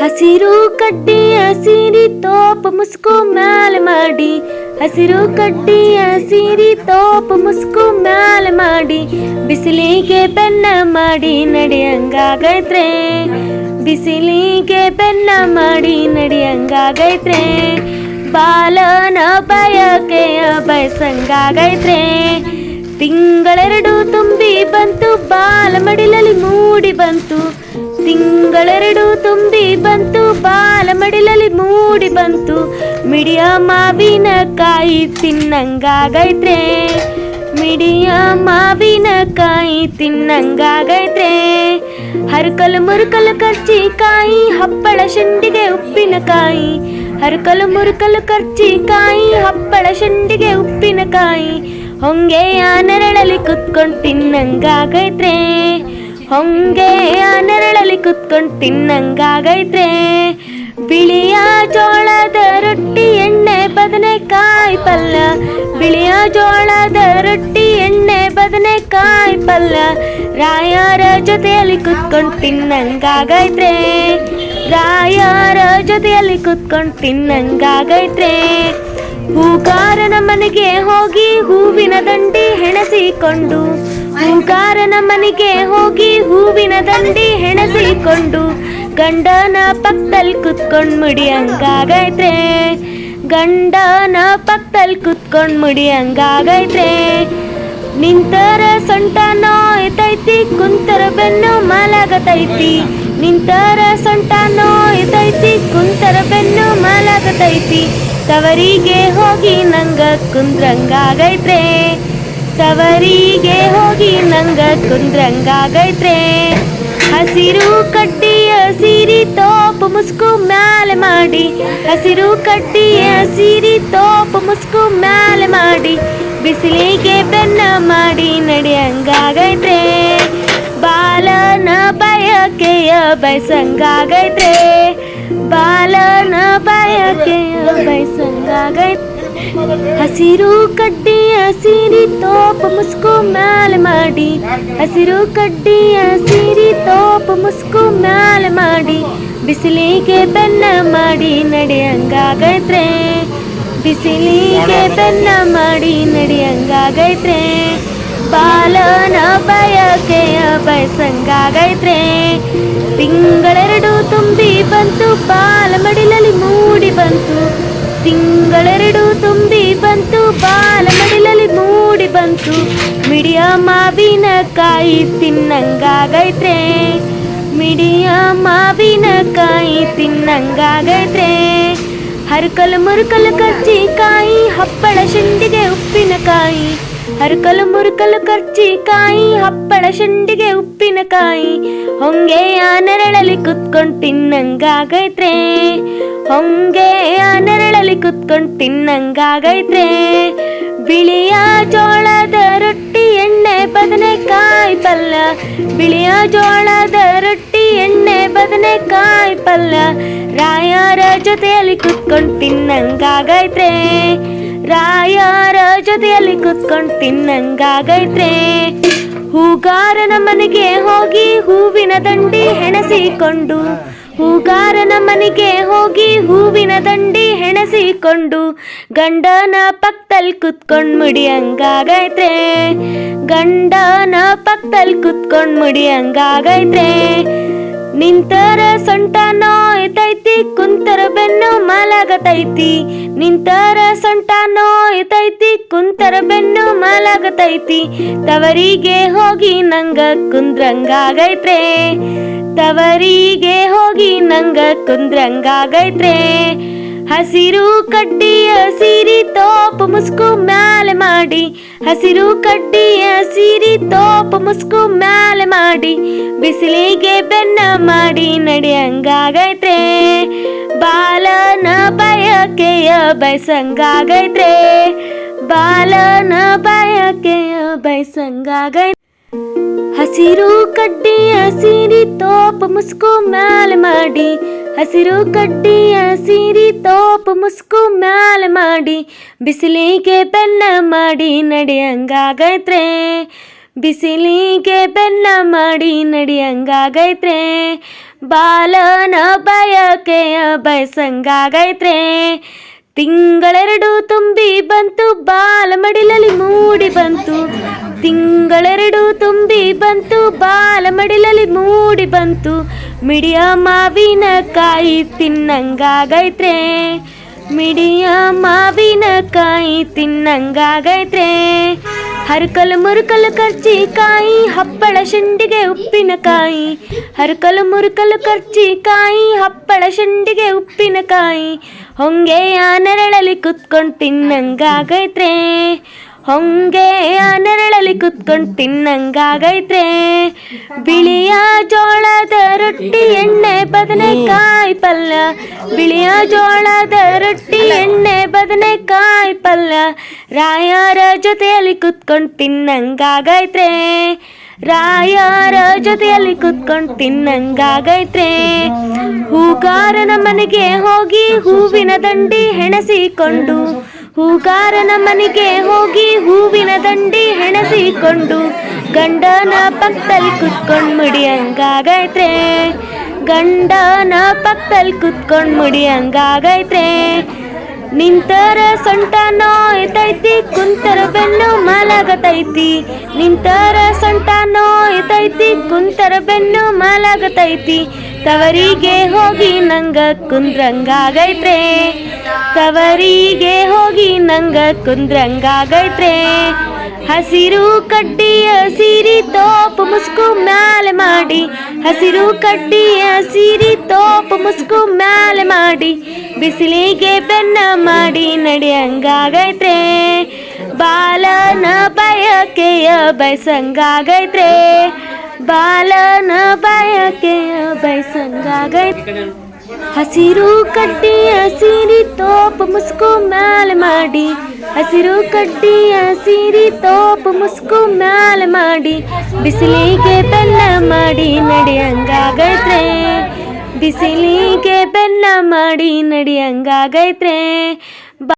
ಹಸಿರು ಕಟ್ಟಿ ಹಸಿರಿ ತೋಪ ಮುಸ್ಕು ಮ್ಯಾಲೆ ಮಾಡಿ. ಹಸಿರು ಕಟ್ಟಿ ಹಸಿರಿ ತೋಪ ಮುಸ್ಕು ಮ್ಯಾಲೆ ಮಾಡಿ. ಬಿಸಿಲಿಗೆ ಬೆನ್ನ ಮಾಡಿ ನಡೆಯಂಗಾಗೈತ್ರೆ. ಬಿಸಿಲಿಗೆ ಬೆನ್ನ ಮಾಡಿ ನಡೆಯಂಗಾಗೈತ್ರೆ. ಬಾಲನ ಬಯಕೆಯ ಬಯಸಂಗಾಗೈತ್ರೆ. ತಿಂಗಳೆರಡು ತುಂಬಿ ಬಂತು, ಬಾಲ ಮಡಿಲಲ್ಲಿ ಮೂಡಿ ಬಂತು. ಬಂತು ಬಾಲ ಮಡಿಲಲ್ಲಿ ಮೂಡಿ ಬಂತು. ಮಿಡಿಯ ಮಾವಿನ ಕಾಯಿ ತಿನ್ನಂಗಾಗೈತ್ರೆ. ಮಿಡಿಯ ಮಾವಿನ ಕಾಯಿ ತಿನ್ನಂಗಾಗೈತ್ರೆ. ಹರಕಲು ಮುರುಕಲು ಕರ್ಚಿಕಾಯಿ ಹಪ್ಪಳ ಶಂಡಿಗೆ ಉಪ್ಪಿನಕಾಯಿ ಹರಕಲು ಮುರುಕಲು ಕರ್ಚಿಕಾಯಿ ಹಪ್ಪಳ ಶಂಡಿಗೆ ಉಪ್ಪಿನಕಾಯಿ ಹೊಂಗೆಯ ನರಳಲ್ಲಿ ಕುತ್ಕೊಂಡು ತಿನ್ನಂಗಾಗೈತ್ರೆ. ಹೊಂಗೆಯ ನೆರಳಲ್ಲಿ ಕುತ್ಕೊಂಡು ತಿನ್ನಂಗಾಗೈತ್ರೆ ಬಿಳಿಯ ಜೋಳದ ರೊಟ್ಟಿ, ಎಣ್ಣೆ, ಬದನೆಕಾಯಿ ಪಲ್ಲ. ಬಿಳಿಯ ಜೋಳದ ರೊಟ್ಟಿ, ಎಣ್ಣೆ, ಬದನೆಕಾಯಿ ಪಲ್ಲ. ರಾಯರ ಜೊತೆಯಲ್ಲಿ ಕುತ್ಕೊಂಡು ತಿನ್ನಂಗಾಗೈತ್ರೆ ರಾಯರ ಜೊತೆಯಲ್ಲಿ ಕುತ್ಕೊಂಡು ತಿನ್ನಂಗಾಗೈತ್ರೆ ಹೂಗಾರನ ಮನೆಗೆ ಹೋಗಿ ಹೂವಿನ ದಂಡಿ ಹೆಣಸಿಕೊಂಡು ಹೂಗಾರನ ಮನೆಗೆ ಹೋಗಿ ಹೂವಿನ ದಂಡಿ ಹೆಣಸಿಕೊಂಡು, ಗಂಡನ ಪಕ್ಕದಲ್ಲಿ ಕುತ್ಕೊಂಡ್ ಮುಡಿಯಂಗಾಗೈತ್ರೆ ಗಂಡನ ಪಕ್ಕದಲ್ಲಿ ಕುತ್ಕೊಂಡ್ ಮುಡಿಯಂಗಾಗೈತ್ರೆ ನಿಂತರ ಸೊಂಟ ನೋಯ್ತೈತಿ, ಕುಂತರ ಬೆನ್ನು ಮಾಲಾಗತೈತಿ. ನಿಂತರ ಸೊಂಟ ನೋಯ್ತೈತಿ, ಕುಂತರ ಬೆನ್ನು ಮಲಗತೈತಿ. ತವರಿಗೆ ಹೋಗಿ ನಂಗ ಕುಂದ್ರಂಗಾಗೈತ್ರೆ. ತವರಿಗೆ ಹೋಗಿ ನಂಗ ಕುಂದ್ರಂಗಾಗೈತ್ರೆ. ಹಸಿರು ಕಡ್ಡಿಯ ಸೀರಿ ತೋಪ ಮುಸ್ಕು ಮ್ಯಾಲೆ ಮಾಡಿ. ಹಸಿರು ಕಡ್ಡಿಯ ಸೀರಿ ತೋಪ ಮುಸ್ಕು ಮ್ಯಾಲೆ ಮಾಡಿ. ಬಿಸಿಲಿಗೆ ಬೆನ್ನ ಮಾಡಿ ನಡೆಯಂಗಾಗೈತ್ರೆ. ಬಾಲನ ಬಯಕೆಯ ಬಯಸಂಗಾಗೈತ್ರೆ. ಬಾಲನ ಬಯಕೆಯ ಬಯಸಂಗಾಗೈತ್ರೆ. ಹಸಿರು ಕಡ್ಡಿ, ಹಸಿರಿ ತೋಪ ಮುಸ್ಕು ಮ್ಯಾಲೆ ಮಾಡಿ. ಹಸಿರು ಕಡ್ಡಿ, ಹಸಿರಿ ತೋಪ ಮುಸ್ಕು ಮ್ಯಾಲೆ ಮಾಡಿ. ಬಿಸಿಲಿಗೆ ಬೆನ್ನ ಮಾಡಿ ನಡೆಯಂಗಾಗೈತ್ರೆ. ಬಿಸಿಲಿಗೆ ಬೆನ್ನ ಮಾಡಿ ನಡೆಯಂಗಾಗೈತ್ರೆ. ಬಾಲನ ಬಯಕೆಯ ಬಯಸಂಗಾಗೈತ್ರೆ. ತಿಂಗಳೆರಡು ತುಂಬಿ ಬಂತು, ಬಾಲ ಮಡಿಲಲ್ಲಿ ಮೂಡಿ ಬಂತು. ತಿಂಗಳೆರಡು ತುಂಬಿ ಬಂತು ಬಾಲ ಮಡಿಲಲ್ಲಿ ಮೂಡಿ ಬಂತು. ಮಿಡಿಯ ಮಾವಿನ ಕಾಯಿ ತಿನ್ನಂಗಾಗೈತ್ರೆ. ಮಿಡಿಯ ಮಾವಿನ ಕಾಯಿ ತಿನ್ನಂಗಾಗೈತ್ರೆ. ಹರಕಲು ಮುರುಕಲು ಕರ್ಚಿಕಾಯಿ ಹಪ್ಪಳ ಶಂಡಿಗೆ ಉಪ್ಪಿನಕಾಯಿ ಹರಕಲು ಮುರುಕಲು ಕರ್ಚಿಕಾಯಿ ಹಪ್ಪಳ ಶಂಡಿಗೆ ಉಪ್ಪಿನಕಾಯಿ ಆ ನೆರಳಲ್ಲಿ ಕುತ್ಕೊಂಡು ತಿನ್ನಂಗಾಗೈತ್ರೆ. ಹೊಂಗೆಯ ನೆರಳಲ್ಲಿ ಕುತ್ಕೊಂಡು ತಿನ್ನಂಗಾಗೈತ್ರೆ. ಬಿಳಿಯ ಜೋಳದ ರೊಟ್ಟಿ ಎಣ್ಣೆ ಬದನೆಕಾಯಿ ಪಲ್ಯ ಬಿಳಿಯ ಜೋಳದ ರೊಟ್ಟಿ ಎಣ್ಣೆ ಬದನೆಕಾಯಿ ಪಲ್ಯ ರಾಯರ ಜೊತೆಯಲ್ಲಿ ಕುತ್ಕೊಂಡು ತಿನ್ನಂಗಾಗೈತ್ರೆ. ರಾಯರ ಜೊತೆಯಲ್ಲಿ ಕುತ್ಕೊಂಡು ತಿನ್ನಂಗಾಗೈತ್ರೆ. ಹೂಗಾರನ ಮನೆಗೆ ಹೋಗಿ ಹೂವಿನ ದಂಡಿ ಹೆಣಸಿಕೊಂಡು. ಹೂಗಾರನ ಮನೆಗೆ ಹೋಗಿ ಹೂವಿನ ದಂಡಿ ಹೆಣಸಿಕೊಂಡು ಗಂಡನ ಪಕ್ಕದಲ್ಲಿ ಕುತ್ಕೊಂಡ್ ಮುಡಿಯಂಗಾಗೈತ್ರೆ ಗಂಡನ ಪಕ್ಕದಲ್ಲಿ ಕುತ್ಕೊಂಡ್ ಮುಡಿಯಂಗಾಗೈತ್ರೆ ನಿಂತರ ಸೊಂಟ ನೋಯ್ತೈತಿ, ಕುಂತರ ಬೆನ್ನು ಮಲಗತೈತಿ. ನಿಂತರ ಸೊಂಟ ನೋಯ್ತೈತಿ, ಕುಂತರ ಬೆನ್ನು ಮಲಗತೈತಿ. ತವರಿಗೆ ಹೋಗಿ ನಂಗ ಕುಂದ್ರಂಗಾಗೈತ್ರೆ. ತವರಿಗೆ ಹೋಗಿ ನಂಗ ಕುಂದ್ರಂಗಾಗೈತ್ರೆ. ಹಸಿರು ಕಡ್ಡಿ ಹಸಿರಿ ತೋಪ ಮುಸ್ಕು ಮ್ಯಾಲೆ ಮಾಡಿ. ಹಸಿರು ಕಡ್ಡಿ ಹಸಿರಿ ತೋಪ ಮುಸ್ಕು ಮ್ಯಾಲೆ ಮಾಡಿ. ಬಿಸಿಲಿಗೆ ಬೆನ್ನ ಮಾಡಿ ನಡೆಯಂಗಾಗೈತ್ರೆ. ಬಾಲನ ಬಯಕೆಯ ಬಯಸಂಗಾಗೈತ್ರೆ. ಬಾಲನ ಬಯಕೆಯ ಬಯಸಂಗಾಗೈತ್ರೆ. ಹಸಿರು ಕಡ್ಡಿಯ ಸೀರಿ ತೋಪ ಮುಸ್ಕು ಮ್ಯಾಲ ಮಾಡಿ. ಹಸಿರು ಕಡ್ಡಿಯ ಸೀರಿ ತೋಪ ಮುಸ್ಕು ಮ್ಯಾಲ ಮಾಡಿ. ಬಿಸಿಲಿಗೆ ಬೆನ್ನ ಮಾಡಿ ನಡೆಯಂಗಾಗೈತ್ರೆ. ಬಿಸಿಲಿಗೆ ಬೆನ್ನ ಮಾಡಿ ನಡೆಯಂಗಾಗೈತ್ರೆ. ಬಾಲನ ಬಯಕೆಯ ಬಯಸಂಗಾಗೈತ್ರೆ. ತಿಂಗಳೆರಡು ತುಂಬಿ ಬಂತು ಬಾಲ ಮಡಿಲಲ್ಲಿ ಮೂಡಿ ಬಂತು. ತಿಂಗಳೆರಡು ತುಂಬಿ ಬಂತು ಬಾಲ ಮಡಿಲಲ್ಲಿ ಮೂಡಿ ಬಂತು. ಮಿಡಿಯ ಮಾವಿನ ಕಾಯಿ ತಿನ್ನಂಗಾಗೈತ್ರೆ. ಮಿಡಿಯ ಮಾವಿನ ಕಾಯಿ ತಿನ್ನಂಗಾಗೈತ್ರೆ. ಹರಕಲು ಮುರುಕಲು ಕರ್ಚಿಕಾಯಿ ಹಪ್ಪಳ ಶಂಡಿಗೆ ಉಪ್ಪಿನಕಾಯಿ ಹರಕಲು ಮುರುಕಲು ಕರ್ಚಿಕಾಯಿ ಹಪ್ಪಳ ಶಂಡಿಗೆ ಉಪ್ಪಿನಕಾಯಿ ಹೊಂಗೆಯ ನೆರಳಲ್ಲಿ ಕುತ್ಕೊಂಡು ತಿನ್ನಂಗಾಗೈತ್ರೆ. ಹೊಂಗೆಯ ನೆರಳಲ್ಲಿ ಕುತ್ಕೊಂಡು ತಿನ್ನಂಗಾಗೈತ್ರೆ. ಬಿಳಿಯ ಜೋಳದ ರೊಟ್ಟಿ ಎಣ್ಣೆ ಬದನೆಕಾಯಿ ಪಲ್ಯ ಬಿಳಿಯ ಜೋಳದ ರೊಟ್ಟಿ, ಎಣ್ಣೆ ಬದನೆಕಾಯಿ ಪಲ್ಯ ರಾಯರ ಜೊತೆಯಲ್ಲಿ ಕುತ್ಕೊಂಡು ತಿನ್ನಂಗಾಗೈತ್ರೆ, ರಾಯರ ಜೊತೆಯಲ್ಲಿ ಕುತ್ಕೊಂಡು ತಿನ್ನಂಗಾಗೈತ್ರೆ. ಹೂಗಾರನ ಮನೆಗೆ ಹೋಗಿ ಹೂವಿನ ದಂಡಿ ಹೆಣಸಿಕೊಂಡು, ಹೂಗಾರನ ಮನೆಗೆ ಹೋಗಿ ಹೂವಿನ ದಂಡಿ ಹೆಣಸಿಕೊಂಡು, ಗಂಡನ ಪಕ್ಕದಲ್ಲಿ ಕುತ್ಕೊಂಡು ಮುಡಿಯಂಗಾಗೈತ್ರೆ. ಗಂಡನ ಪಕ್ಕದಲ್ಲಿ ಕುತ್ಕೊಂಡು ಮುಡಿಯಂಗಾಗೈತ್ರೆ ನಿಂತರ ಸೊಂಟ ನೋಯ್ತೈತಿ, ಕುಂತರ ಬೆನ್ನು ಮಲಗತೈತಿ. ನಿಂತರ ಸೊಂಟ ನೋಯ್ತೈತಿ, ಕುಂತರ ಬೆನ್ನು ಮಲಗತೈತಿ. ತವರಿಗೆ ಹೋಗಿ ನಂಗ ಕುಂದ್ರಂಗಾಗೈತ್ರೆ. ತವರಿಗೆ ಹೋಗಿ ನಂಗ ಕುಂದ್ರಂಗಾಗೈತ್ರೆ. ಹಸಿರು ಕಡ್ಡಿಯ ಸೀರಿ ತೋಪು ಮುಸ್ಕು ಮ್ಯಾಲೆ ಮಾಡಿ ಹಸಿರು ಕಡ್ಡಿಯ ಹಸಿರಿ ತೋಪು ಮುಸ್ಕು ಮ್ಯಾಲೆ ಮಾಡಿ, ಬಿಸಿಲಿಗೆ ಬೆನ್ನ ಮಾಡಿ ನಡೆಯಂಗಾಗೈತ್ರೆ ಬಾಲನ ಬಯಕೆಯ ಬಯಸಂಗಾಗೈತ್ರೆ. ಬಾಲನ ಬಯಕೆಯ ಬಯಸಂಗಾಗೈತ್ರೆ. ಹಸಿರು ಕಡ್ಡಿ ಹಸಿರಿ ತೋಪ ಮುಸ್ಕು ಮ್ಯಾಲ ಮಾಡಿ. ಹಸಿರು ಕಡ್ಡಿ ಹಸಿರಿ ತೋಪು ಮುಸ್ಕು ಮ್ಯಾಲ ಮಾಡಿ. ಬಿಸಿಲಿಗೆ ಬೆಲ್ಲ ಮಾಡಿ ನಡೆಯಂಗಾಗೈತ್ರೆ ಬಿಸಿಲಿಗೆ ಬೆಲ್ಲ ಮಾಡಿ ನಡೆಯಂಗಾಗೈತ್ರೆ